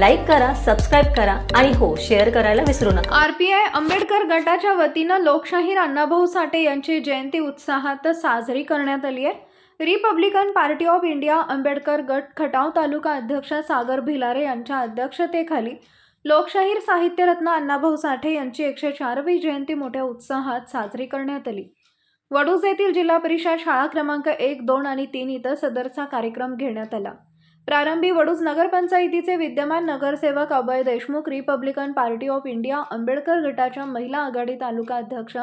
Like करा subscribe करा आणि हो शेअर करायला विसरू नका. आरपीआय आंबेडकर गटाच्या वतीनं लोकशाहीर अण्णाभाऊ साठे यांची जयंती उत्साहात साजरी करण्यात आली आहे. Republican Party of India Ambedkar गट खटाव तालुका अध्यक्ष सागर भिलारे यांच्या अध्यक्षतेखाली लोकशाहीर साहित्यरत्न अण्णाभाऊ साठे यांची एकशे चारवी जयंती मोठ्या उत्साहात साजरी करण्यात आली. वडूज येथील जिल्हा परिषद शाळा क्रमांक एक दोन आणि तीन इथं सदरचा कार्यक्रम घेण्यात आला. प्रारंभी वडूज नगरपंचायतीचे विद्यमान नगरसेवक Abhay Deshmukh Republican Party of India Ambedkar गटाच्या महिला आघाडी तालुका अध्यक्ष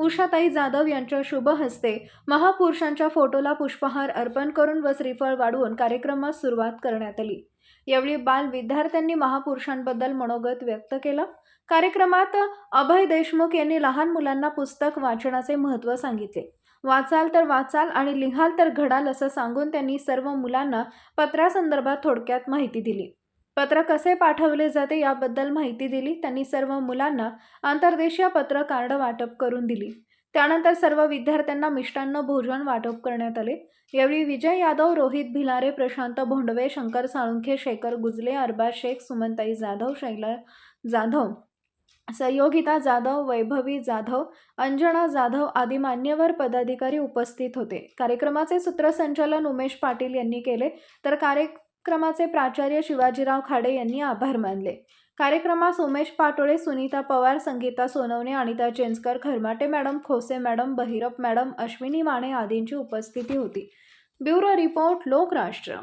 उषाताई जाधव यांच्या शुभ हस्ते महापुरुषांच्या फोटोला पुष्पहार अर्पण करून व श्रीफळ वाढवून कार्यक्रमास सुरुवात करण्यात आली. यावेळी बाल विद्यार्थ्यांनी महापुरुषांबद्दल मनोगत व्यक्त केलं. कार्यक्रमात अभय देशमुख यांनी लहान मुलांना पुस्तक वाचनाचे महत्त्व सांगितले. वाचाल तर वाचाल आणि लिहाल तर घडाल असं सांगून त्यांनी सर्व मुलांना पत्रासंदर्भात थोडक्यात माहिती दिली. पत्र कसे पाठवले जाते याबद्दल माहिती दिली. त्यांनी सर्व मुलांना आंतरदेशीय पत्र कार्ड वाटप करून दिली. त्यानंतर सर्व विद्यार्थ्यांना मिष्टान्न भोजन वाटप करण्यात आले. यावेळी विजय यादव रोहित भिलारे प्रशांत भोंडवे शंकर साळुंखे शेखर गुजले अरबाज शेख सुमनताई जाधव शैला जाधव सहयोगिता जाधव वैभवी जाधव अंजना जाधव आदी मान्यवर पदाधिकारी उपस्थित होते. कार्यक्रमाचे सूत्रसंचालन उमेश पाटील यांनी केले तर कार्यक्रमाचे प्राचार्य शिवाजीराव खाडे यांनी आभार मानले. कार्यक्रमास Umesh Patole Sunita Pawar Sangita Sonawane Anita Changekar Kharmate madam Khose madam Bahirap madam Ashwini Mane आदींची उपस्थिती होती. Bureau report Lokrashtra.